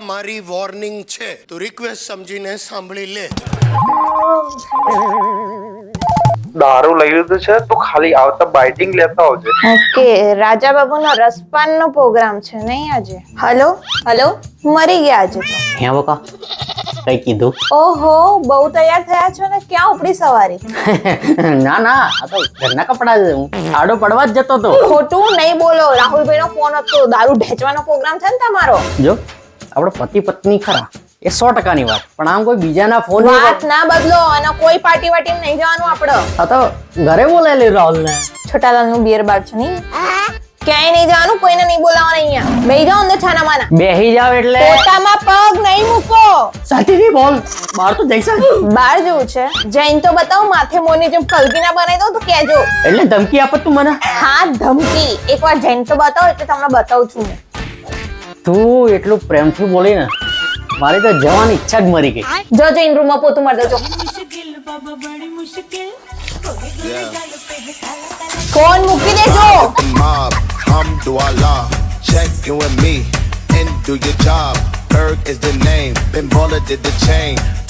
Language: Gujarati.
મારી વોર્નિંગ છે. તું રિક્વેસ્ટ સમજીને સાંભળી લે. દારૂ લઈ લીધું છે તો ખાલી આવતા બાઇટિંગ લેતા આવજે. ઓકે રાજા બાબુનો રસપાનનો પ્રોગ્રામ છે નહીં આજે? હલો હલો મરી ગયા આજે હે બકા કઈ કીધું? ઓહો બહુ તૈયાર થયા છો ને ક્યાં ઉપડી સવારી? ના ના આ તો ઘરના કપડા છે હું આડો પડવા જ જતો તો ખોટું નહીં બોલો રાહુલભાઈનો ફોન હતો દારૂ ઢેચવાનો પ્રોગ્રામ છે ને તમારો? જો. આપણો પતિ પત્ની ખરા એ સો ટકાની વાત. પણ આમ કોઈ બીજાના ફોન વાત ના બદલો અને કોઈ પાર્ટી વાટી નહીં જવાનું આપડે. આ તો ઘરે બોલાયેલી રાહુલ ને છોટાલાલનું બિયર બાર છે નહીં? ક્યાંય નહીં જવાનું કોઈને નહીં બોલાવવાનું અહીંયા. બેહી જાઓ અંદર છાના માના. બેહી જાવ એટલે. પોતામાં પગ નહીં મૂકો. સાચીથી બોલ. બહાર તો જઈશ. બહાર જેવું છે. જૈન તો બતાવો માથે મોની જેમ કલગીના બનાવી દો તો કહેજો. એટલે ધમકી આપત તું મને? હા ધમકી. એકવાર જૈન તો બતાવો એટલે તમને બતાવું છું. તું એટલું પ્રેમથી બોલી ને મારી તો જવાની ઈચ્છા જ મરી ગઈ જો જઈને રૂમમાં પોતું મારી દેજો ફોન મૂકી દેજો mob, hamdulillah, checking with me and do your job. Berg is the name, pinballer did the chain.